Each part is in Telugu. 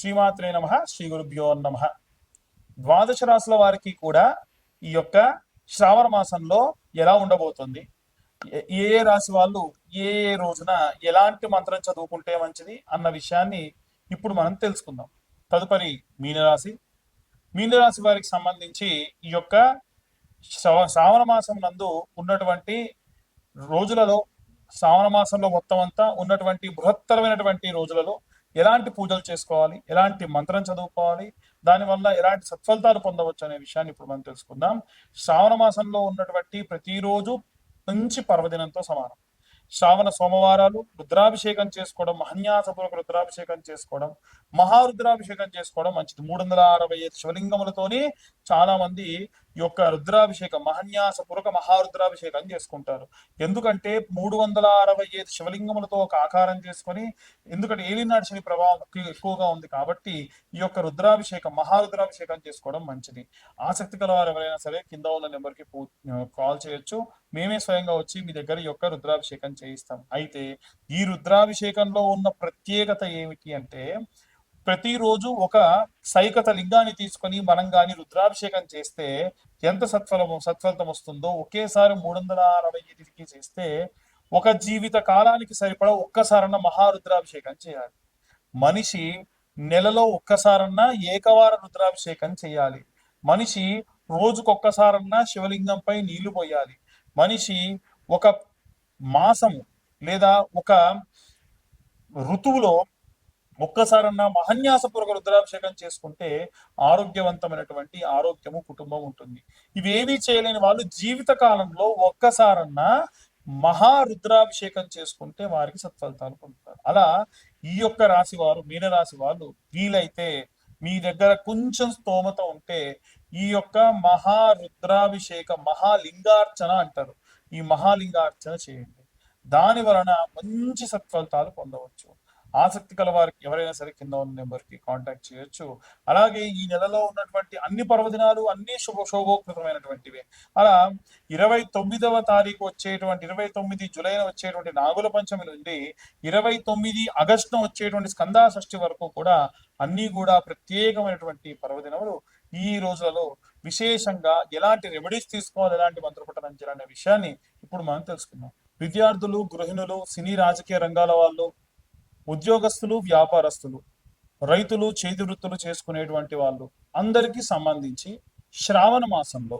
శ్రీమాత్రే నమ శ్రీ గురుభ్యో నమ. ద్వాదశ రాశుల వారికి కూడా ఈ యొక్క శ్రావణ మాసంలో ఎలా ఉండబోతుంది? ఏ- ఏ రాశి వాళ్ళు ఏ ఏ రోజున ఎలాంటి మంత్రం చదువుకుంటే మంచిది అన్న విషయాన్ని ఇప్పుడు మనం తెలుసుకుందాం. తదుపరి మీనరాశి. మీనరాశి వారికి సంబంధించి ఈ యొక్క శ్రావణ మాసం నందు ఉన్నటువంటి రోజులలో శ్రావణ మాసంలో మొత్తం అంతా ఉన్నటువంటి బృహత్తరమైనటువంటి రోజులలో ఎలాంటి పూజలు చేసుకోవాలి? ఎలాంటి మంత్రం చదువుకోవాలి? దానివల్ల ఎలాంటి సత్ఫలితాలు పొందవచ్చు అనే విషయాన్ని ఇప్పుడు మనం తెలుసుకుందాం. శ్రావణ మాసంలో ఉన్నటువంటి ప్రతిరోజు మంచి పర్వదినంతో సమానం. శ్రావణ సోమవారాలు రుద్రాభిషేకం చేసుకోవడం మహన్యాసపూర్వక రుద్రాభిషేకం చేసుకోవడం మహారుద్రాభిషేకం చేసుకోవడం మంచిది. మూడు వందల అరవై ఐదు శివలింగములతోని చాలా మంది ఈ యొక్క రుద్రాభిషేకం మహన్యాసపూర్వక మహారుద్రాభిషేకం చేసుకుంటారు. ఎందుకంటే మూడు వందల అరవై ఐదు శివలింగములతో ఒక ఆకారం చేసుకొని ఎందుకంటే ఏలినాడు శని ప్రభావం ఎక్కువగా ఉంది కాబట్టి ఈ యొక్క రుద్రాభిషేకం మహారుద్రాభిషేకం చేసుకోవడం మంచిది. ఆసక్తి గల వారు ఎవరైనా సరే కింద ఉన్న నెంబర్కి కాల్ చేయొచ్చు. మేమే స్వయంగా వచ్చి మీ దగ్గర ఈ యొక్క రుద్రాభిషేకం చేయిస్తాం. అయితే ఈ రుద్రాభిషేకంలో ఉన్న ప్రత్యేకత ఏమిటి అంటే ప్రతిరోజు ఒక సైకత లింగాన్ని తీసుకొని మనం గాని రుద్రాభిషేకం చేస్తే ఎంత సత్ఫలము సత్ఫలితం వస్తుందో ఒకేసారి మూడు వందల అరవై ఎనిమిదికి చేస్తే ఒక జీవిత కాలానికి సరిపడా ఒక్కసారన్న మహారుద్రాభిషేకం చేయాలి. మనిషి నెలలో ఒక్కసారన్నా ఏకవార రుద్రాభిషేకం చేయాలి. మనిషి రోజుకొక్కసారన్నా శివలింగంపై నీళ్ళు పోయాలి. మనిషి ఒక మాసము లేదా ఒక ఋతువులో ఒక్కసారన్నా మహన్యాసపూర్వక రుద్రాభిషేకం చేసుకుంటే ఆరోగ్యవంతమైనటువంటి ఆరోగ్యము కుటుంబం ఉంటుంది. ఇవేమీ చేయలేని వాళ్ళు జీవిత కాలంలో ఒక్కసారన్నా మహా రుద్రాభిషేకం చేసుకుంటే వారికి సత్ఫలితాలు పొందుతారు. అలా ఈ యొక్క రాశి వారు మీనరాశి వాళ్ళు వీలైతే మీ దగ్గర కొంచెం స్తోమత ఉంటే ఈ యొక్క మహా రుద్రాభిషేక మహాలింగార్చన అంటారు. ఈ మహాలింగార్చన చేయండి. దాని వలన మంచి సత్ఫలితాలు పొందవచ్చు. ఆసక్తి కల వారికి ఎవరైనా సరే కింద ఉన్న నెంబర్కి కాంటాక్ట్ చేయొచ్చు. అలాగే ఈ నెలలో ఉన్నటువంటి అన్ని పర్వదినాలు అన్ని శుభ శోభోకృతమైనటువంటివి అలా ఇరవై తొమ్మిదవ తారీఖు వచ్చేటువంటి ఇరవై తొమ్మిది జులైన వచ్చేటువంటి నాగుల పంచమి నుండి ఇరవై తొమ్మిది ఆగస్టున వచ్చేటువంటి స్కందా షష్ఠి వరకు కూడా అన్ని కూడా ప్రత్యేకమైనటువంటి పర్వదినములు ఈ రోజులలో విశేషంగా ఎలాంటి రెమెడీస్ తీసుకోవాలి ఎలాంటి మంత్రపఠనం చేయాలనే విషయాన్ని ఇప్పుడు మనం తెలుసుకుందాం. విద్యార్థులు గృహిణులు సినీ రాజకీయ రంగాల వాళ్ళు ఉద్యోగస్తులు వ్యాపారస్తులు రైతులు చేతి వృత్తులు చేసుకునేటువంటి వాళ్ళు అందరికీ సంబంధించి శ్రావణ మాసంలో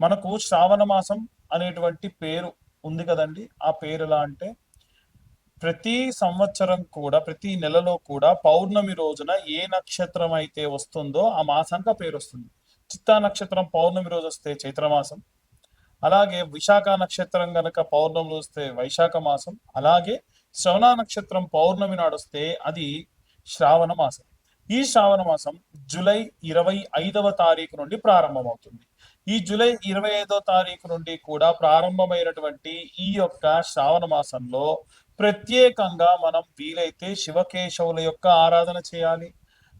మనకు శ్రావణ మాసం అనేటువంటి పేరు ఉంది కదండి. ఆ పేరు ఎలా అంటే ప్రతి సంవత్సరం కూడా ప్రతి నెలలో కూడా పౌర్ణమి రోజున ఏ నక్షత్రం అయితే వస్తుందో ఆ మాసానికి పేరు వస్తుంది. చిత్తా నక్షత్రం పౌర్ణమి రోజు వస్తే చైత్రమాసం అలాగే విశాఖ నక్షత్రం గనక పౌర్ణమి వస్తే వైశాఖ మాసం అలాగే శ్రవణ నక్షత్రం పౌర్ణమి నాడొస్తే అది శ్రావణ మాసం. ఈ శ్రావణ మాసం జూలై ఇరవై ఐదవ తారీఖు నుండి ప్రారంభమవుతుంది. ఈ జూలై ఇరవై ఐదవ తారీఖు నుండి కూడా ప్రారంభమైనటువంటి ఈ యొక్క శ్రావణ మాసంలో ప్రత్యేకంగా మనం వీలైతే శివకేశవుల యొక్క ఆరాధన చేయాలి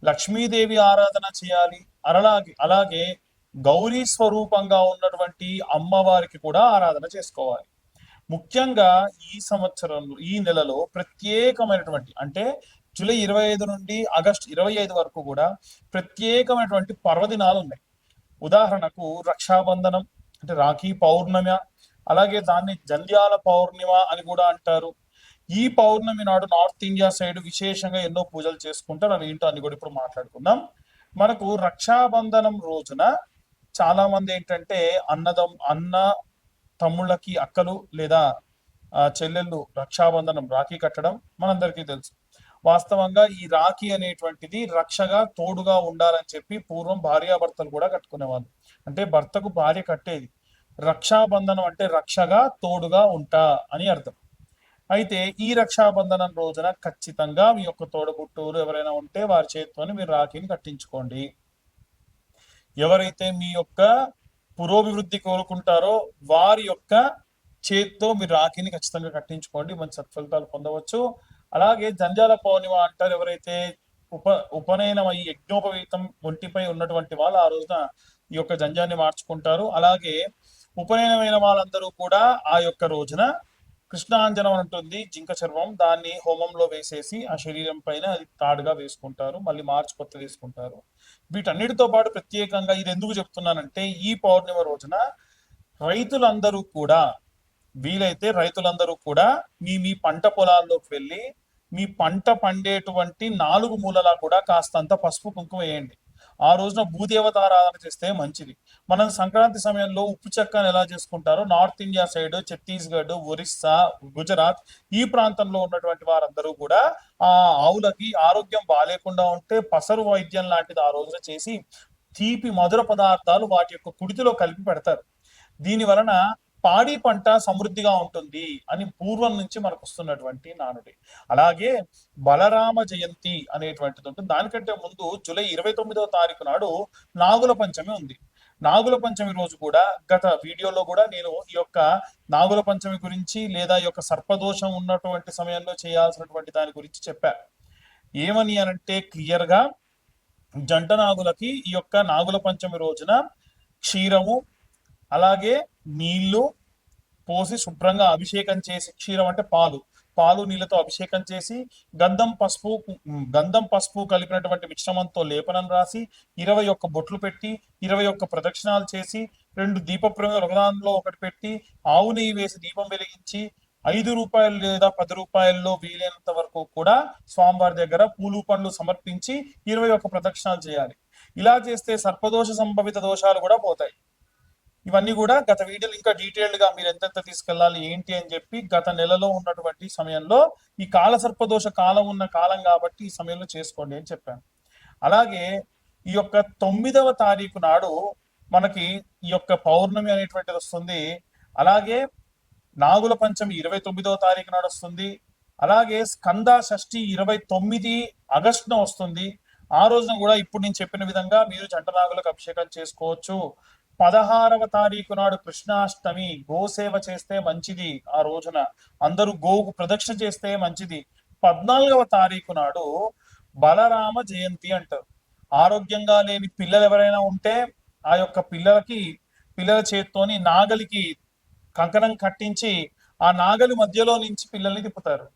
లక్ష్మీదేవి ఆరాధన చేయాలి అలాగే అలాగే గౌరీ స్వరూపంగా ఉన్నటువంటి అమ్మవారికి కూడా ఆరాధన చేసుకోవాలి. ముఖ్యంగా ఈ సంవత్సరంలో ఈ నెలలో ప్రత్యేకమైనటువంటి అంటే జూలై ఇరవై ఐదు నుండి ఆగస్ట్ ఇరవై ఐదు వరకు కూడా ప్రత్యేకమైనటువంటి పర్వదినాలు ఉన్నాయి. ఉదాహరణకు రక్షాబంధనం అంటే రాఖీ పౌర్ణమి అలాగే దాన్ని జంధ్యాల పౌర్ణిమ అని కూడా అంటారు. ఈ పౌర్ణమి నాడు నార్త్ ఇండియా సైడ్ విశేషంగా ఎన్నో పూజలు చేసుకుంటారు. అవి ఏంటో అని కూడా ఇప్పుడు మాట్లాడుకుందాం. మనకు రక్షాబంధనం రోజున చాలా మంది ఏంటంటే అన్నదం అన్న తమ్ముళ్ళకి అక్కలు లేదా చెల్లెళ్ళు రక్షాబంధనం రాఖీ కట్టడం మనందరికీ తెలుసు. వాస్తవంగా ఈ రాఖీ అనేటువంటిది రక్షగా తోడుగా ఉండాలని చెప్పి పూర్వం భార్యాభర్తలు కూడా కట్టుకునేవాళ్ళు. అంటే భర్తకు భార్య కట్టేది. రక్షాబంధనం అంటే రక్షగా తోడుగా ఉంటా అని అర్థం. అయితే ఈ రక్షాబంధనం రోజున ఖచ్చితంగా మీ యొక్క తోడబుట్టువులు ఎవరైనా ఉంటే వారి చేతితోని మీరు రాఖీని కట్టించుకోండి. ఎవరైతే మీ యొక్క పురోభివృద్ధి కోరుకుంటారో వారి యొక్క చేతితో మీరు రాఖీని ఖచ్చితంగా కట్టించుకోండి మంచి సత్ఫలితాలు పొందవచ్చు. అలాగే జంజాల పౌర్ణిమ అంటారు ఎవరైతే ఉప ఉపనయనం అయ్యి యజ్ఞోపవీతం ఒంటిపై ఉన్నటువంటి వాళ్ళు ఆ రోజున ఈ యొక్క జంజాన్ని మార్చుకుంటారు. అలాగే ఉపనయనమైన వాళ్ళందరూ కూడా ఆ యొక్క రోజున కృష్ణాంజనం ఉంటుంది జింక చర్మం దాన్ని హోమంలో వేసేసి ఆ శరీరం పైన అది తాడుగా వేసుకుంటారు మళ్ళీ మార్చి కొత్త వేసుకుంటారు. వీటన్నిటితో పాటు ప్రత్యేకంగా ఇది ఎందుకు చెప్తున్నానంటే ఈ పౌర్ణిమ రోజున రైతులందరూ కూడా వీలైతే రైతులందరూ కూడా మీ మీ పంట పొలాల్లోకి వెళ్ళి మీ పంట పండేటువంటి నాలుగు మూలలా కూడా కాస్తంత పసుపు కుంకుమ వేయండి. ఆ రోజున భూదేవతారాధన చేస్తే మంచిది. మనం సంక్రాంతి సమయంలో ఉప్పు చెక్కను ఎలా చేసుకుంటారో north India side Chhattisgarh Orissa Gujarat ఈ ప్రాంతంలో ఉన్నటువంటి వారందరూ కూడా ఆ ఆవులకి ఆరోగ్యం బాగాలేకుండా ఉంటే పసరు వైద్యం లాంటిది ఆ రోజున చేసి తీపి మధుర పదార్థాలు వాటి యొక్క కుడితిలో కలిపి పెడతారు. దీని వలన పాడి పంట సమృద్ధిగా ఉంటుంది అని పూర్వం నుంచి మనకు వస్తున్నటువంటి నానుడి. అలాగే బలరామ జయంతి అనేటువంటిది ఉంటుంది. దానికంటే ముందు జూలై ఇరవై తొమ్మిదవ తారీఖు నాడు నాగుల పంచమి ఉంది. నాగుల పంచమి రోజు కూడా గత వీడియోలో కూడా నేను ఈ యొక్క నాగుల పంచమి గురించి లేదా ఈ యొక్క సర్పదోషం ఉన్నటువంటి సమయంలో చేయాల్సినటువంటి దాని గురించి చెప్పా. ఏమని అనంటే క్లియర్గా జంట నాగులకి ఈ యొక్క నాగుల పంచమి రోజున క్షీరము అలాగే నీళ్ళు పోసి శుభ్రంగా అభిషేకం చేసి క్షీరం అంటే పాలు. పాలు నీళ్ళతో అభిషేకం చేసి గంధం పసుపు గంధం పసుపు కలిపినటువంటి మిశ్రమంతో లేపనం రాసి ఇరవై ఒక్క బొట్లు పెట్టి ఇరవై ఒక్క ప్రదక్షిణాలు చేసి రెండు దీప ప్రదానంలో ఒకటి పెట్టి ఆవు నెయ్యి వేసి దీపం వెలిగించి ఐదు రూపాయలు లేదా పది రూపాయల్లో వీలైనంత వరకు కూడా స్వామివారి దగ్గర పూలు పండ్లు సమర్పించి ఇరవై ఒక్క ప్రదక్షిణాలు చేయాలి. ఇలా చేస్తే సర్పదోష సంభవిత దోషాలు కూడా పోతాయి. ఇవన్నీ కూడా గత వీడియోలు ఇంకా డీటెయిల్డ్గా మీరు ఎంతెంత తీసుకెళ్ళాలి ఏంటి అని చెప్పి గత నెలలో ఉన్నటువంటి సమయంలో ఈ కాల సర్పదోష కాలం ఉన్న కాలం కాబట్టి ఈ సమయంలో చేసుకోండి అని చెప్పాను. అలాగే ఈ యొక్క తొమ్మిదవ తారీఖు నాడు మనకి ఈ యొక్క పౌర్ణమి అనేటువంటిది వస్తుంది. అలాగే నాగుల పంచమి ఇరవై తొమ్మిదవ తారీఖు నాడు వస్తుంది. అలాగే స్కంద షష్ఠి ఇరవై తొమ్మిది ఆగస్టున వస్తుంది. ఆ రోజున కూడా ఇప్పుడు నేను చెప్పిన విధంగా మీరు జంట నాగులకు అభిషేకం చేసుకోవచ్చు. పదహారవ తారీఖు నాడు కృష్ణాష్టమి గోసేవ చేస్తే మంచిది ఆ రోజున. అందరూ గోకు ప్రదక్షిణ చేస్తే మంచిది. పద్నాలుగవ తారీఖు నాడు బలరామ జయంతి అంటారు. ఆరోగ్యంగా లేని పిల్లలు ఎవరైనా ఉంటే ఆ యొక్క పిల్లలకి పిల్లల చేత్తోని నాగలికి కంకణం కట్టించి ఆ నాగలి మధ్యలో నుంచి పిల్లల్ని తిప్పుతారు.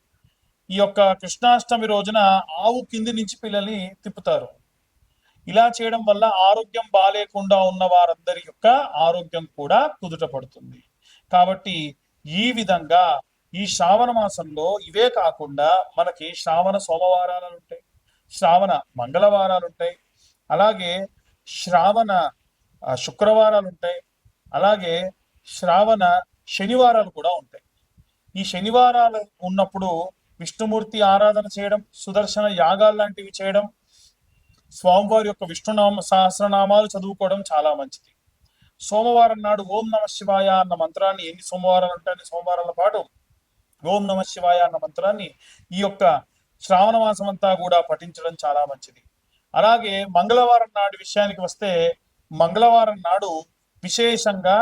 ఈ యొక్క కృష్ణాష్టమి రోజున ఆవు కింది నుంచి పిల్లల్ని తిప్పుతారు. ఇలా చేయడం వల్ల ఆరోగ్యం బాగాలేకుండా ఉన్న వారందరి యొక్క ఆరోగ్యం కూడా కుదుట పడుతుంది. కాబట్టి ఈ విధంగా ఈ శ్రావణ మాసంలో ఇవే కాకుండా మనకి శ్రావణ సోమవారాలు ఉంటాయి శ్రావణ మంగళవారాలు ఉంటాయి అలాగే శ్రావణ శుక్రవారాలు ఉంటాయి అలాగే శ్రావణ శనివారాలు కూడా ఉంటాయి. ఈ శనివారాలు ఉన్నప్పుడు విష్ణుమూర్తి ఆరాధన చేయడం సుదర్శన యాగాలు లాంటివి చేయడం స్వామివారి యొక్క విష్ణునామ సహస్రనామాలు చదువుకోవడం చాలా మంచిది. సోమవారం నాడు ఓం నమ శివాయ అన్న మంత్రాన్ని ఎన్ని సోమవారాలు ఉంటాయి సోమవారాల పాటు ఓం నమ శివాయ అన్న మంత్రాన్ని ఈ యొక్క శ్రావణ మాసం అంతా కూడా పఠించడం చాలా మంచిది. అలాగే మంగళవారం నాడు విషయానికి వస్తే మంగళవారం నాడు విశేషంగా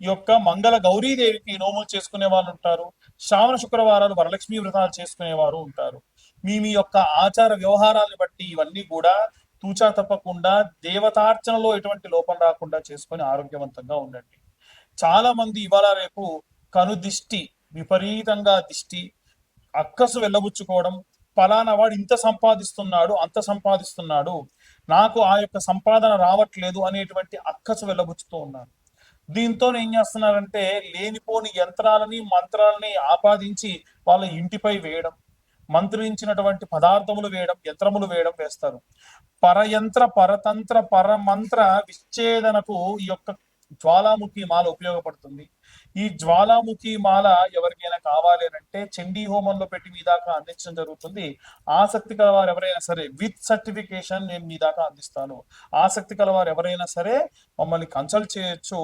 ఈ యొక్క మంగళ గౌరీదేవికి నోములు చేసుకునే వాళ్ళు ఉంటారు. శ్రావణ శుక్రవారాలు వరలక్ష్మి వ్రతాలు చేసుకునేవారు ఉంటారు. మీ మీ యొక్క ఆచార వ్యవహారాలను బట్టి ఇవన్నీ కూడా తూచా తప్పకుండా దేవతార్చనలో ఎటువంటి లోపం రాకుండా చేసుకొని ఆరోగ్యవంతంగా ఉండండి. చాలా మంది ఇవాళ రేపు కనుదిష్టి విపరీతంగా దిష్టి అక్కసు వెళ్ళబుచ్చుకోవడం ఫలానా వాడు ఇంత సంపాదిస్తున్నాడు అంత సంపాదిస్తున్నాడు నాకు ఆ యొక్క సంపాదన రావట్లేదు అనేటువంటి అక్కసు వెళ్ళబుచ్చుతూ ఉన్నారు. దీంతో ఏం చేస్తున్నారంటే లేనిపోని యంత్రాలని మంత్రాలని ఆపాదించి వాళ్ళ ఇంటిపై వేయడం మంత్రించినటువంటి పదార్థములు వేయడం యంత్రములు వేయడం వేస్తారు. పరయంత్ర పరతంత్ర పరమంత్ర విచ్ఛేదనకు ఈ యొక్క జ్వాలాముఖి మాల ఉపయోగపడుతుంది. ఈ జ్వాలాముఖి మాల ఎవరికైనా కావాలి అంటే చండీ హోమంలో పెట్టి మీ దాకా అందించడం జరుగుతుంది. ఆసక్తి కలవారు ఎవరైనా సరే విత్ సర్టిఫికేషన్ నేను మీ దాకా అందిస్తాను. ఆసక్తి కలవారు ఎవరైనా సరే మమ్మల్ని కన్సల్ట్ చేయొచ్చు.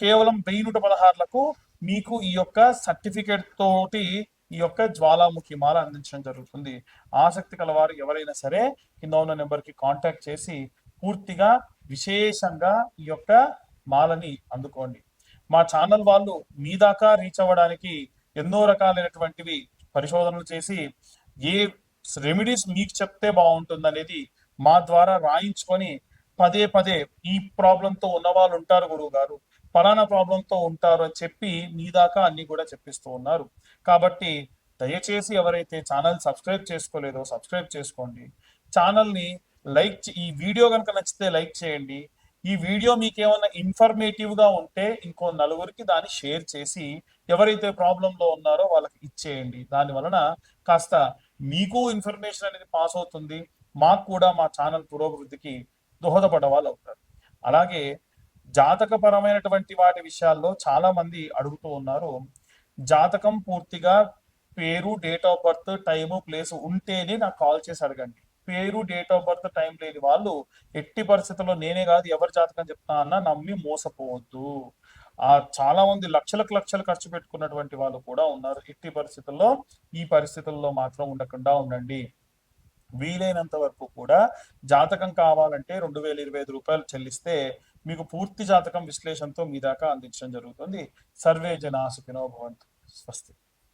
కేవలం వెయ్యి నూట పదహారులకు మీకు ఈ యొక్క సర్టిఫికేట్ తోటి ఈ యొక్క జ్వాలాముఖి మాల అందించడం జరుగుతుంది. ఆసక్తి కలవారు ఎవరైనా సరే కింద ఉన్న నెంబర్కి కాంటాక్ట్ చేసి పూర్తిగా విశేషంగా ఈ యొక్క మాలని అందుకోండి. మా ఛానల్ వాళ్ళు మీ దాకా రీచ్ అవ్వడానికి ఎన్నో రకాలైనటువంటివి పరిశోధనలు చేసి ఏ రెమెడీస్ మీకు చెప్తే బాగుంటుంది అనేది మా ద్వారా రాయించుకొని పదే పదే ఈ ప్రాబ్లంతో ఉన్న వాళ్ళు ఉంటారు గురువు గారు ఫలానా ప్రాబ్లంతో ఉంటారు అని చెప్పి మీ దాకా అన్ని కూడా చెప్పిస్తూ ఉన్నారు. కాబట్టి దయచేసి ఎవరైతే ఛానల్ సబ్స్క్రైబ్ చేసుకోలేదో సబ్స్క్రైబ్ చేసుకోండి. ఛానల్ని లైక్ ఈ వీడియో కనుక నచ్చితే లైక్ చేయండి. ఈ వీడియో మీకు ఏమైనా ఇన్ఫర్మేటివ్గా ఉంటే ఇంకో నలుగురికి దాన్ని షేర్ చేసి ఎవరైతే ప్రాబ్లంలో ఉన్నారో వాళ్ళకి ఇచ్చేయండి. దాని వలన కాస్త మీకు ఇన్ఫర్మేషన్ అనేది పాస్ అవుతుంది. మాకు కూడా మా ఛానల్ పురోభివృద్ధికి దోహదపడే వాళ్ళు అవుతారు. అలాగే జాతకపరమైనటువంటి వాటి విషయాల్లో చాలా మంది అడుగుతూ ఉన్నారు. జాతకం పూర్తిగా పేరు date of birth time place ఉంటేనే నాకు కాల్ చేసి అడగండి. పేరు డేట్ ఆఫ్ బర్త్ టైం లేని వాళ్ళు ఎట్టి పరిస్థితుల్లో నేనే కాదు ఎవరి జాతకం చెప్తా అన్నా నమ్మి మోసపోవద్దు. ఆ చాలా మంది లక్షలకు లక్షలు ఖర్చు పెట్టుకున్నటువంటి వాళ్ళు కూడా ఉన్నారు. ఎట్టి పరిస్థితుల్లో ఈ పరిస్థితుల్లో మాత్రం ఉండకుండా ఉండండి. వీలైనంత వరకు కూడా జాతకం కావాలంటే రెండు వేల ఇరవై ఐదు రూపాయలు చెల్లిస్తే మీకు పూర్తి జాతకం విశ్లేషణతో మీ దాకా అందించడం జరుగుతుంది. సర్వే జనా సుఖినో భవంతు. స్వస్తి.